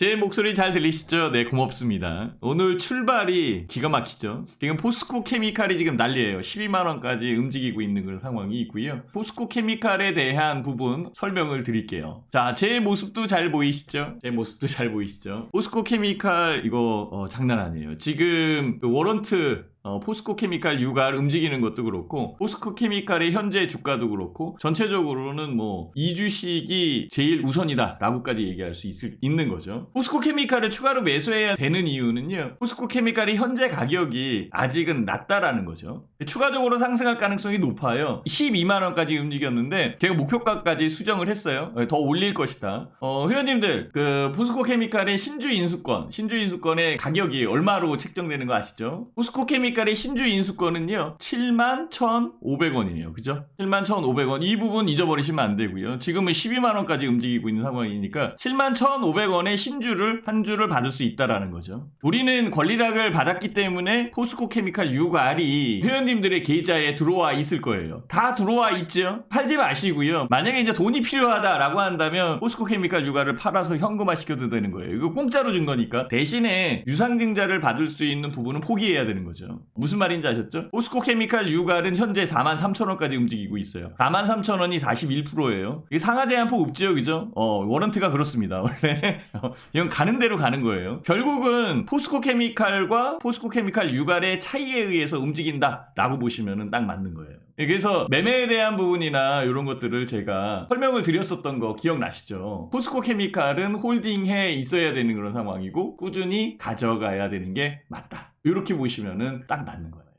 제 목소리 잘 들리시죠? 네, 고맙습니다. 오늘 출발이 기가 막히죠? 지금 포스코 케미칼이 지금 난리예요. 12만원까지 움직이고 있는 그런 상황이 있고요. 포스코 케미칼에 대한 부분 설명을 드릴게요. 자, 제 모습도 잘 보이시죠? 제 모습도 잘 보이시죠? 포스코 케미칼 이거 어, 장난 아니에요. 지금 그 워런트 어, 포스코 케미칼 유가를 움직이는 것도 그렇고 포스코 케미칼의 현재 주가도 그렇고 전체적으로는 뭐 이 주식이 제일 우선이다 라고까지 얘기할 수 있을, 있는 거죠. 포스코 케미칼을 추가로 매수해야 되는 이유는요. 포스코 케미칼의 현재 가격이 아직은 낮다라는 거죠. 추가적으로 상승할 가능성이 높아요. 12만 원까지 움직였는데 제가 목표가까지 수정을 했어요. 더 올릴 것이다. 어, 회원님들 그 포스코 케미칼의 신주 인수권, 신주 인수권의 가격이 얼마로 책정되는 거 아시죠? 포스코 케미 칼의 신주 인수권은요. 7만 1,500원이에요. 그죠? 7만 1,500원. 이 부분 잊어버리시면 안 되고요. 지금은 12만 원까지 움직이고 있는 상황이니까 7만 1,500원의 신주를 한 주를 받을 수 있다라는 거죠. 우리는 권리락을 받았기 때문에 포스코 케미칼 유갈이 회원님들의 계좌에 들어와 있을 거예요. 다 들어와 있죠. 팔지 마시고요. 만약에 이제 돈이 필요하다라고 한다면 포스코 케미칼 유가를 팔아서 현금화 시켜도 되는 거예요. 이거 공짜로 준 거니까 대신에 유상증자를 받을 수 있는 부분은 포기해야 되는 거죠. 무슨 말인지 아셨죠? 포스코 케미칼 유갈은 현재 4만 3천 원까지 움직이고 있어요. 4만 3천 원이 41%예요. 이게 상하 제 한포 없지요, 그죠? 어, 워런트가 그렇습니다. 원래 어, 이건 가는 대로 가는 거예요. 결국은 포스코 케미칼과 포스코 케미칼 유갈의 차이에 의해서 움직인다라고 보시면은 딱 맞는 거예요. 그래서 매매에 대한 부분이나 이런 것들을 제가 설명을 드렸었던 거 기억나시죠? 포스코 케미칼은 홀딩해 있어야 되는 그런 상황이고 꾸준히 가져가야 되는 게 맞다. 이렇게 보시면은 딱 맞는 거예요.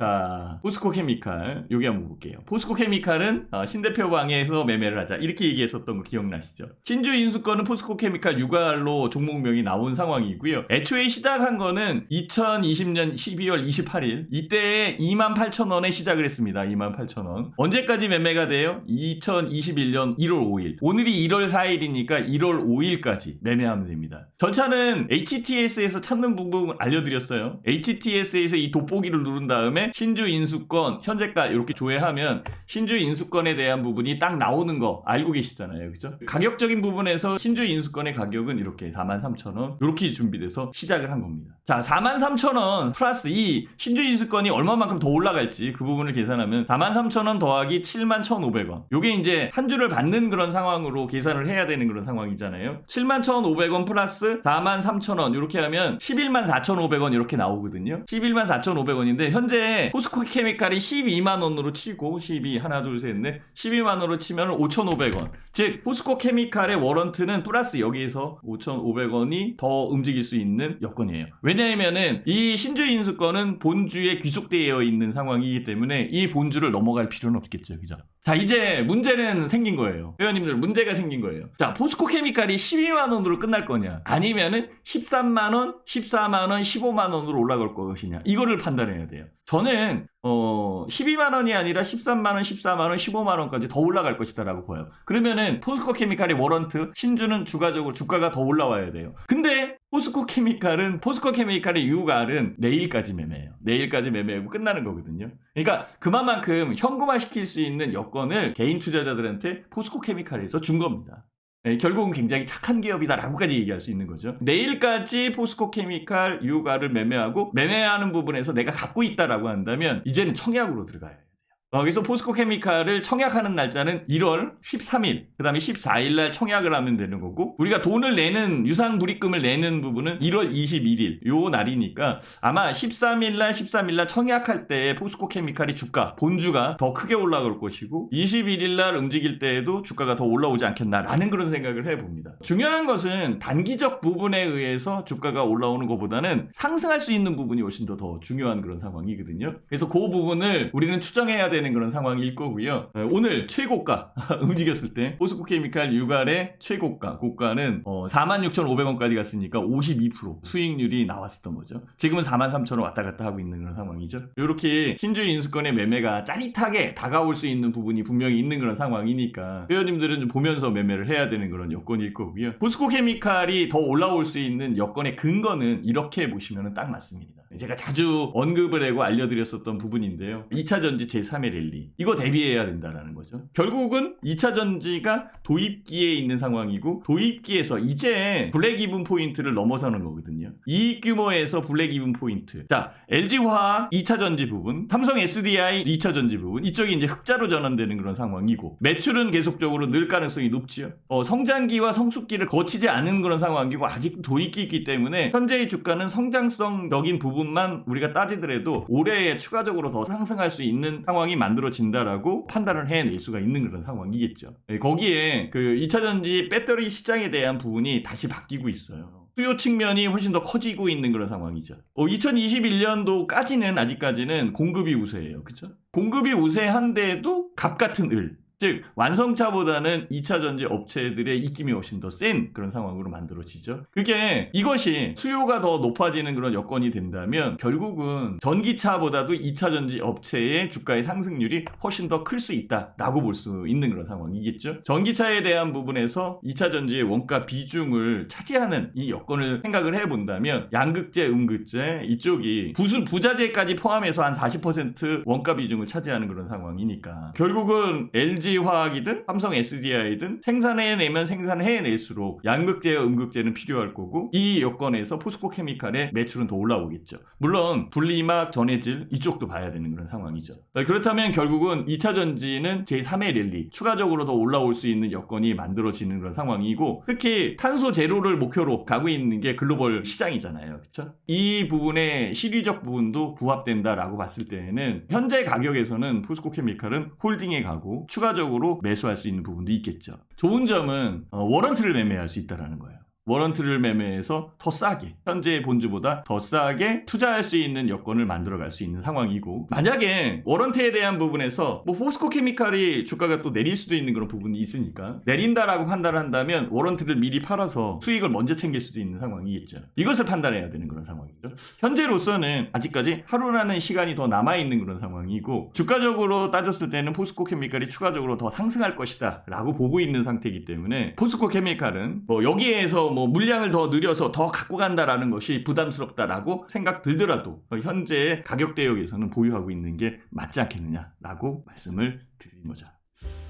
자, 포스코 케미칼 여기 한번 볼게요. 포스코 케미칼은 어, 신대표 방에서 매매를 하자 이렇게 얘기했었던 거 기억나시죠? 신주 인수권은 포스코 케미칼 유갈로 종목명이 나온 상황이고요. 애초에 시작한 거는 2020년 12월 28일 이때 28,000원에 시작을 했습니다. 28,000원. 언제까지 매매가 돼요? 2021년 1월 5일. 오늘이 1월 4일이니까 1월 5일까지 매매하면 됩니다. 절차는 HTS에서 찾는 부분 알려드렸어요. HTS에서 이 돋보기를 누른 다음에 신주 인수권 현재가 이렇게 조회하면 신주 인수권에 대한 부분이 딱 나오는 거 알고 계시잖아요. 그죠? 가격적인 부분에서 신주 인수권의 가격은 이렇게 43,000원 이렇게 준비돼서 시작을 한 겁니다. 자, 43,000원 플러스 이 신주 인수권이 얼마만큼 더 올라갈지 그 부분을 계산하면 43,000원 더하기 71,500원. 요게 이제 한 주를 받는 그런 상황으로 계산을 해야 되는 그런 상황이잖아요. 71,500원 플러스 43,000원 이렇게 하면 11만 4,500원 이렇게 나오거든요. 11만 4,500원인데 현재 포스코 케미칼이 12만 원으로 치고 12 하나 둘 셋 넷 12만 원으로 치면 5,500원. 즉 포스코 케미칼의 워런트는 플러스 여기에서 5,500원이 더 움직일 수 있는 여건이에요. 왜냐하면은 이 신주 인수권은 본주에 귀속되어 있는 상황이기 때문에 이 본주를 넘어갈 필요는 없겠죠. 그죠? 자, 이제 문제는 생긴 거예요. 회원님들 문제가 생긴 거예요. 자, 포스코 케미칼이 12만 원으로 끝날 거냐? 아니면은 13만 원, 14만 원, 15만 원으로 올라갈 것이냐? 이거를 판단해야 돼요. 저는 어 12만 원이 아니라 13만 원, 14만 원, 15만 원까지 더 올라갈 것이다 라고 보여요. 그러면은 포스코 케미칼의 워런트 신주는 주가적으로 주가가 더 올라와야 돼요. 근데 포스코 케미칼은 포스코 케미칼의 유갈은 내일까지 매매해요. 내일까지 매매하고 끝나는 거거든요. 그러니까 그만큼 현금화 시킬 수 있는 여건을 개인 투자자들한테 포스코 케미칼에서 준 겁니다. 네, 결국은 굉장히 착한 기업이다라고까지 얘기할 수 있는 거죠. 내일까지 포스코 케미칼 유가를 매매하고 매매하는 부분에서 내가 갖고 있다라고 한다면 이제는 청약으로 들어가야 돼요. 어, 그래서 포스코 케미칼을 청약하는 날짜는 1월 13일, 그 다음에 14일 날 청약을 하면 되는 거고, 우리가 돈을 내는, 유상 불입금을 내는 부분은 1월 21일, 요 날이니까 아마 13일 날, 13일 날 청약할 때 포스코 케미칼이 주가, 본주가 더 크게 올라갈 것이고, 21일 날 움직일 때에도 주가가 더 올라오지 않겠나라는 그런 생각을 해봅니다. 중요한 것은 단기적 부분에 의해서 주가가 올라오는 것보다는 상승할 수 있는 부분이 훨씬 더, 더 중요한 그런 상황이거든요. 그래서 그 부분을 우리는 추정해야 되는 그런 상황일 거고요. 어, 오늘 최고가 움직였을 때 포스코 케미칼 유갈의 최고가 고가는 어, 46,500원까지 갔으니까 52% 수익률이 나왔었던 거죠. 지금은 43,000원 왔다 갔다 하고 있는 그런 상황이죠. 이렇게 신주 인수권의 매매가 짜릿하게 다가올 수 있는 부분이 분명히 있는 그런 상황이니까 회원님들은 좀 보면서 매매를 해야 되는 그런 여건일 거고요. 포스코 케미칼이 더 올라올 수 있는 여건의 근거는 이렇게 보시면 딱 맞습니다. 제가 자주 언급을 하고 알려드렸었던 부분인데요. 2차 전지 제3의 랠리. 이거 대비해야 된다라는 거죠. 결국은 2차 전지가 도입기에 있는 상황이고 도입기에서 이제 블랙 이븐 포인트를 넘어서는 거거든요. 이 규모에서 블랙 이븐 포인트. 자, LG화학 2차 전지 부분, 삼성 SDI 2차 전지 부분. 이쪽이 이제 흑자로 전환되는 그런 상황이고 매출은 계속적으로 늘 가능성이 높지요. 어, 성장기와 성숙기를 거치지 않은 그런 상황이고 아직 도입기이기 때문에 현재의 주가는 성장성적인 부분 만 우리가 따지더라도 올해에 추가적으로 더 상승할 수 있는 상황이 만들어진다라고 판단을 해낼 수가 있는 그런 상황이겠죠. 예, 거기에 그 2차 전지 배터리 시장에 대한 부분이 다시 바뀌고 있어요. 수요 측면이 훨씬 더 커지고 있는 그런 상황이죠. 어, 2021년도까지는 아직까지는 공급이 우세해요. 그죠? 공급이 우세한데도 값 같은 을. 즉 완성차보다는 2차 전지 업체들의 입김이 훨씬 더 센 그런 상황으로 만들어지죠. 그게 이것이 수요가 더 높아지는 그런 여건이 된다면 결국은 전기차보다도 2차 전지 업체의 주가의 상승률이 훨씬 더 클 수 있다라고 볼 수 있는 그런 상황이겠죠. 전기차에 대한 부분에서 2차 전지의 원가 비중을 차지하는 이 여건을 생각을 해본다면 양극재, 음극재 이쪽이 부수 부자재까지 포함해서 한 40% 원가 비중을 차지하는 그런 상황이니까 결국은 LG 화학이든 삼성 SDI든 생산해내면 생산해낼수록 양극재와 음극재는 필요할 거고 이 여건에서 포스코 케미칼의 매출은 더 올라오겠죠. 물론 분리막, 전해질 이쪽도 봐야 되는 그런 상황이죠. 어, 그렇다면 결국은 2차 전지는 제3의 랠리 추가적으로 더 올라올 수 있는 여건이 만들어지는 그런 상황이고 특히 탄소 제로를 목표로 가고 있는 게 글로벌 시장이잖아요. 그렇죠? 이 부분의 시리적 부분도 부합된다라고 봤을 때에는 현재 가격에서는 포스코 케미칼은 홀딩에 가고 추가적으로 매수할 수 있는 부분도 있겠죠. 좋은 점은 어, 워런트를 매매할 수 있다라는 거예요. 워런트를 매매해서 더 싸게 현재 본주보다 더 싸게 투자할 수 있는 여건을 만들어갈 수 있는 상황이고 만약에 워런트에 대한 부분에서 뭐 포스코 케미칼이 주가가 또 내릴 수도 있는 그런 부분이 있으니까 내린다라고 판단을 한다면 워런트를 미리 팔아서 수익을 먼저 챙길 수도 있는 상황이겠죠. 이것을 판단해야 되는 그런 상황이죠. 현재로서는 아직까지 하루라는 시간이 더 남아 있는 그런 상황이고 주가적으로 따졌을 때는 포스코 케미칼이 추가적으로 더 상승할 것이다 라고 보고 있는 상태이기 때문에 포스코 케미칼은 뭐 여기에서 뭐 물량을 더 늘려서 더 갖고 간다라는 것이 부담스럽다라고 생각 들더라도 현재 가격 대역에서는 보유하고 있는 게 맞지 않겠느냐라고 말씀을 드리는 거죠.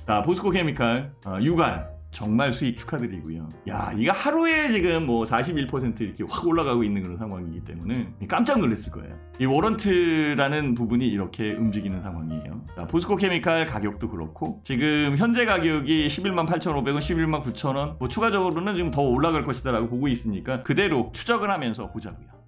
자, 포스코 케미칼 어, 유갈 정말 수익 축하드리고요. 야, 이거 하루에 지금 뭐 41% 이렇게 확 올라가고 있는 그런 상황이기 때문에 깜짝 놀랐을 거예요. 이 워런트라는 부분이 이렇게 움직이는 상황이에요. 자, 포스코 케미칼 가격도 그렇고 지금 현재 가격이 11만 8,500원, 11만 9,000원 뭐 추가적으로는 지금 더 올라갈 것이다라고 보고 있으니까 그대로 추적을 하면서 보자고요.